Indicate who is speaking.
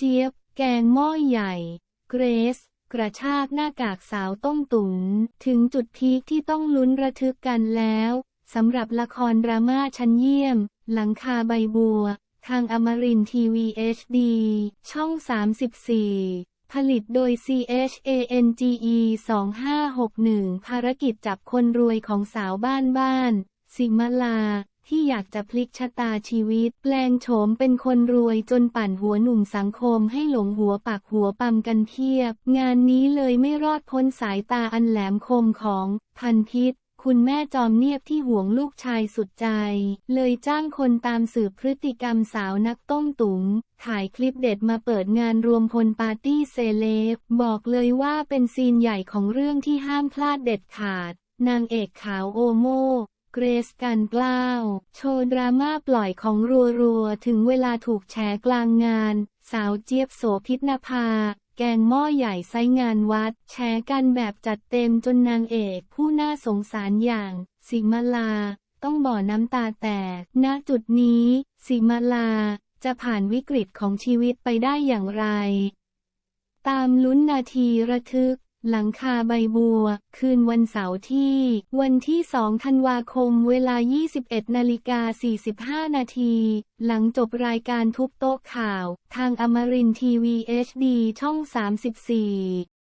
Speaker 1: เจี๊ยบ แกงหม้อใหญ่ เกรซกระชากหน้ากากสาวต้มตุ๋นถึงจุดพีคที่ต้องลุ้นระทึกกันแล้วสำหรับละครดราม่าชั้นเยี่ยม หลังคาใบบัว ทางอมรินทีวี HD ช่อง 34 ผลิตโดย CHANGE 2561 ภารกิจจับคนรวยของสาวบ้านบ้าน สิมาลา ที่อยากจะพลิกชะตาชีวิต แปลงโฉมเป็นคนรวยจนปั่นหัวหนุ่มสังคมให้หลงหัวปากหัวปั๊มกันเพียบ งานนี้เลยไม่รอดพ้นสายตาอันแหลมคมของ พันพิษคุณแม่จอมเนียบที่ห่วงลูกชายสุดใจ เลยจ้างคนตามสืบพฤติกรรมสาวนักต้มตุ๋งถ่ายคลิปเด็ดมาเปิดงานรวมพลปาร์ตี้เซเลบบอกเลยว่าเป็นซีนใหญ่ของเรื่องที่ห้ามพลาดเด็ดขาด นางเอกขาวโอโม เกรซกันกล้าว โชว์ดราม่าปล่อยของรัวๆ ถึงเวลาถูกแฉกลางงาน สาวเจี๊ยบโสพิษนภา แกงหม้อใหญ่ไซงานวัดแชร์กันแบบจัดเต็มจนนางเอกผู้น่าสงสารอย่าง สิมาลา ต้องบ่อน้ำตาแตก ณ จุดนี้ สิมาลา จะผ่านวิกฤตของชีวิตไปได้อย่างไร ตามลุ้นนาทีระทึก หลังคาใบบัว คืนวันเสาร์ที่ วันที่ 2 ธันวาคม เวลา 21 นาฬิกา 45 นาที หลังจบรายการทุบโต๊ะข่าว ทางอมรินทีวี HD ช่อง 34